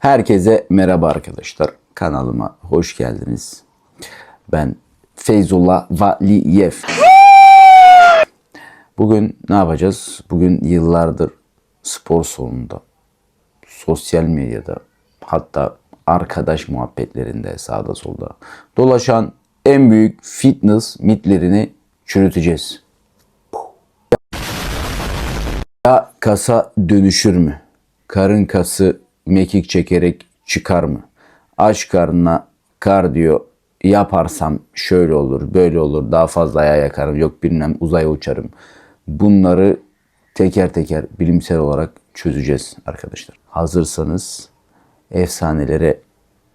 Herkese merhaba arkadaşlar. Kanalıma hoş geldiniz. Ben Feyzullah Valiyev. Bugün ne yapacağız? Bugün yıllardır spor salonunda, sosyal medyada, hatta arkadaş muhabbetlerinde sağda solda dolaşan en büyük fitness mitlerini çürüteceğiz. Ya kasa dönüşür mü? Karın kası mekik çekerek çıkar mı? Aç karnına kardiyo yaparsam şöyle olur, böyle olur, daha fazla ayağa yakarım, yok bilmem uzaya uçarım. Bunları teker teker bilimsel olarak çözeceğiz arkadaşlar. Hazırsanız efsanelere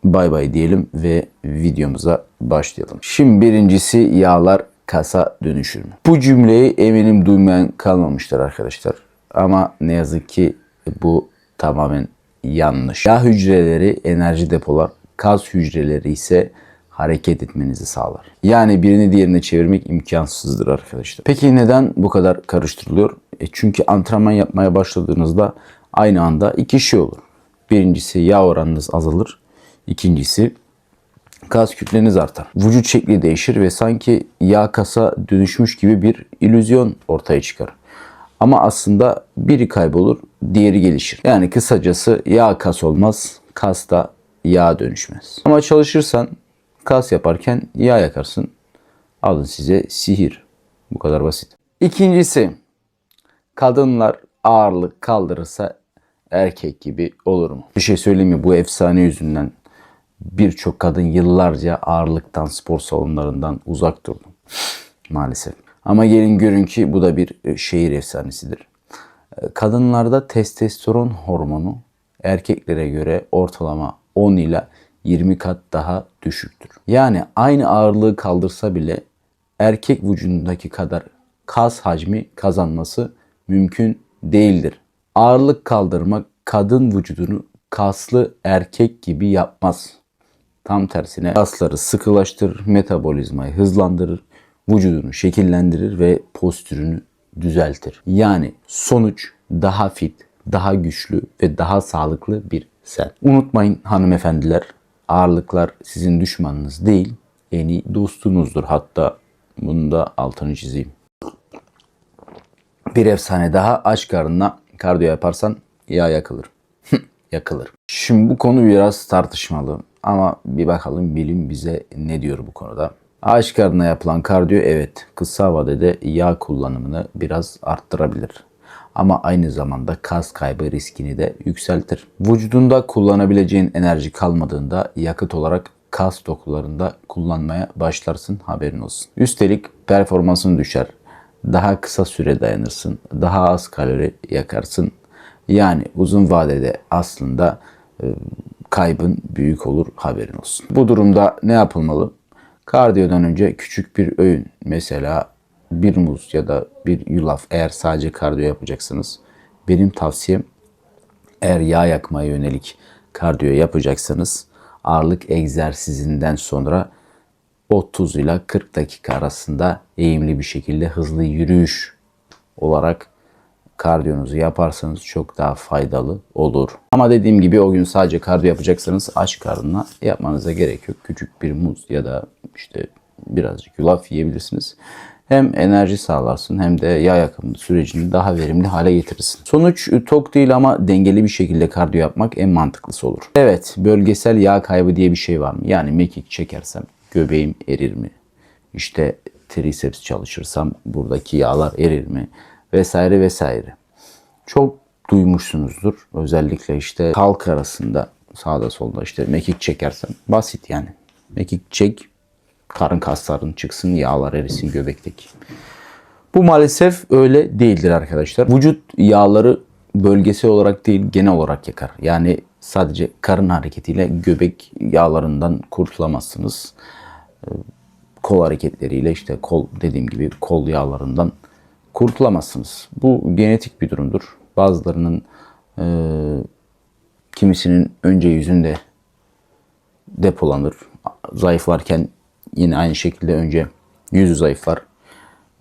bay bay diyelim ve videomuza başlayalım. Şimdi birincisi yağlar kasa dönüşür mü? Bu cümleyi eminim duymayan kalmamıştır arkadaşlar. Ama ne yazık ki bu tamamen yanlış. Yağ hücreleri enerji depolar, kas hücreleri ise hareket etmenizi sağlar. Yani birini diğerine çevirmek imkansızdır arkadaşlar. Peki neden bu kadar karıştırılıyor? E çünkü antrenman yapmaya başladığınızda aynı anda iki şey olur. Birincisi yağ oranınız azalır. İkincisi kas kütleniz artar. Vücut şekli değişir ve sanki yağ kasa dönüşmüş gibi bir illüzyon ortaya çıkar. Ama aslında biri kaybolur, diğeri gelişir. Yani kısacası yağ kas olmaz, kas da yağ dönüşmez. Ama çalışırsan kas yaparken yağ yakarsın. Alın size sihir. Bu kadar basit. İkincisi, kadınlar ağırlık kaldırırsa erkek gibi olur mu? Bir şey söyleyeyim mi? Bu efsane yüzünden birçok kadın yıllarca ağırlıktan, spor salonlarından uzak durdu. Maalesef. Ama gelin görün ki bu da bir e, şehir efsanesidir. Kadınlarda testosteron hormonu erkeklere göre ortalama 10 ila 20 kat daha düşüktür. Yani aynı ağırlığı kaldırsa bile erkek vücudundaki kadar kas hacmi kazanması mümkün değildir. Ağırlık kaldırmak kadın vücudunu kaslı erkek gibi yapmaz. Tam tersine kasları sıkılaştırır, metabolizmayı hızlandırır, vücudunu şekillendirir ve postürünü düzeltir. Yani sonuç daha fit, daha güçlü ve daha sağlıklı bir sen. Unutmayın hanımefendiler, ağırlıklar sizin düşmanınız değil, en iyi dostunuzdur. Hatta bunu da altını çizeyim. Bir efsane daha aç karnına kardiyo yaparsan yağ yakılır. yakılır. Şimdi bu konu biraz tartışmalı ama bir bakalım bilim bize ne diyor bu konuda. Aç karnına yapılan kardiyo evet kısa vadede yağ kullanımını biraz arttırabilir. Ama aynı zamanda kas kaybı riskini de yükseltir. Vücudunda kullanabileceğin enerji kalmadığında yakıt olarak kas dokularında kullanmaya başlarsın haberin olsun. Üstelik performansın düşer. Daha kısa süre dayanırsın. Daha az kalori yakarsın. Yani uzun vadede aslında kaybın büyük olur haberin olsun. Bu durumda ne yapılmalı? Kardiyodan önce küçük bir öğün mesela bir muz ya da bir yulaf eğer sadece kardiyo yapacaksınız. Benim tavsiyem eğer yağ yakmaya yönelik kardiyo yapacaksanız ağırlık egzersizinden sonra 30 ile 40 dakika arasında eğimli bir şekilde hızlı yürüyüş olarak kardiyonuzu yaparsanız çok daha faydalı olur. Ama dediğim gibi o gün sadece kardiyo yapacaksanız aç karnına yapmanıza gerek yok. Küçük bir muz ya da işte birazcık yulaf yiyebilirsiniz. Hem enerji sağlarsın hem de yağ yakımı sürecini daha verimli hale getirirsin. Sonuç tok değil ama dengeli bir şekilde kardiyo yapmak en mantıklısı olur. Evet bölgesel yağ kaybı diye bir şey var mı? Yani mekik çekersem göbeğim erir mi? İşte triceps çalışırsam buradaki yağlar erir mi? Vesaire vesaire. Çok duymuşsunuzdur. Özellikle işte halk arasında sağda solda işte mekik çekersen basit yani. Mekik çek karın kasların çıksın, yağlar erisin göbekteki. Bu maalesef öyle değildir arkadaşlar. Vücut yağları bölgesel olarak değil genel olarak yakar. Yani sadece karın hareketiyle göbek yağlarından kurtulamazsınız. Ee, Kol hareketleriyle işte kol dediğim gibi kol yağlarından kurtulamazsınız. Bu genetik bir durumdur. Bazılarının e, kimisinin önce yüzünde depolanır. Zayıflarken yine aynı şekilde önce yüzü zayıflar.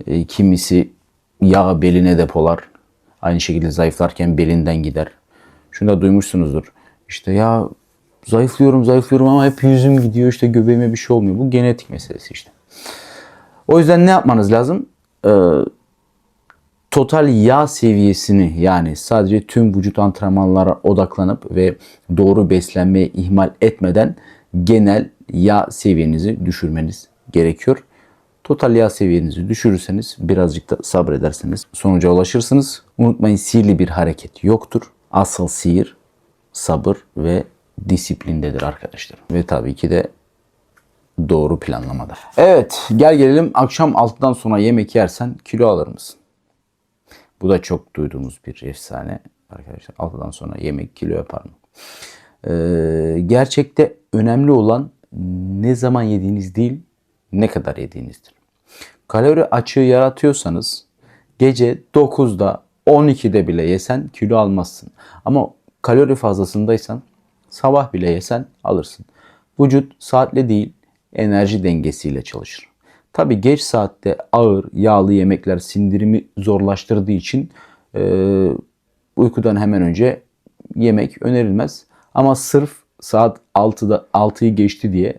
E, kimisi yağ beline depolar. Aynı şekilde zayıflarken belinden gider. Şunu da duymuşsunuzdur. İşte ya zayıflıyorum zayıflıyorum ama hep yüzüm gidiyor işte göbeğime bir şey olmuyor. Bu genetik meselesi işte. O yüzden ne yapmanız lazım? Ee, total yağ seviyesini yani sadece tüm vücut antrenmanlara odaklanıp ve doğru beslenmeyi ihmal etmeden genel yağ seviyenizi düşürmeniz gerekiyor. Total yağ seviyenizi düşürürseniz birazcık da sabrederseniz sonuca ulaşırsınız. Unutmayın sihirli bir hareket yoktur. Asıl sihir sabır ve disiplindedir arkadaşlar. Ve tabii ki de doğru planlamada. Evet gel gelelim akşam 6'dan sonra yemek yersen kilo alır mısın? Bu da çok duyduğumuz bir efsane arkadaşlar. 6'dan sonra yemek kilo yapar mı? Ee, gerçekte önemli olan ne zaman yediğiniz değil ne kadar yediğinizdir. Kalori açığı yaratıyorsanız gece 9'da 12'de bile yesen kilo almazsın. Ama kalori fazlasındaysan sabah bile yesen alırsın. Vücut saatle değil enerji dengesiyle çalışır. Tabi geç saatte ağır yağlı yemekler sindirimi zorlaştırdığı için e, uykudan hemen önce yemek önerilmez. Ama sırf saat 6'da 6'yı geçti diye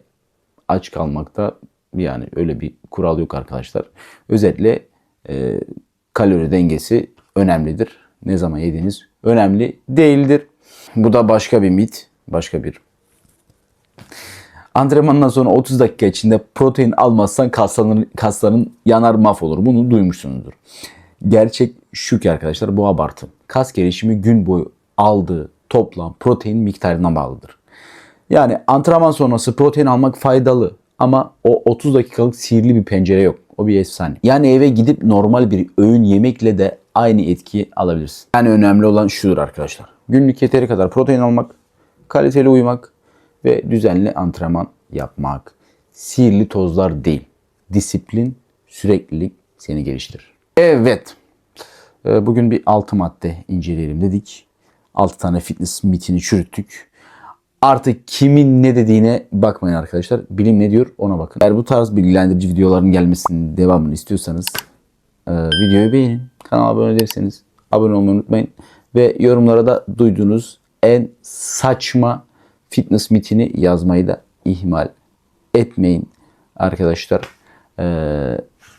aç kalmakta yani öyle bir kural yok arkadaşlar. Özetle e, kalori dengesi önemlidir. Ne zaman yediğiniz önemli değildir. Bu da başka bir mit, başka bir Antrenmandan sonra 30 dakika içinde protein almazsan kasların, kasların yanar mahvolur. Bunu duymuşsunuzdur. Gerçek şu ki arkadaşlar bu abartı. Kas gelişimi gün boyu aldığı toplam protein miktarına bağlıdır. Yani antrenman sonrası protein almak faydalı ama o 30 dakikalık sihirli bir pencere yok. O bir efsane. Yani eve gidip normal bir öğün yemekle de aynı etkiyi alabilirsin. Yani önemli olan şudur arkadaşlar. Günlük yeteri kadar protein almak, kaliteli uyumak ve düzenli antrenman yapmak. Sihirli tozlar değil. Disiplin, süreklilik seni geliştirir. Evet. Ee, Bugün bir 6 madde inceleyelim dedik. 6 tane fitness mitini çürüttük. Artık kimin ne dediğine bakmayın arkadaşlar. Bilim ne diyor ona bakın. Eğer bu tarz bilgilendirici videoların gelmesinin devamını istiyorsanız e, videoyu beğenin. Kanala abone değilseniz abone olmayı unutmayın. Ve yorumlara da duyduğunuz en saçma fitness mitini yazmayı da ihmal etmeyin arkadaşlar.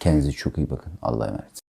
Kendinize çok iyi bakın. Allah'a emanet.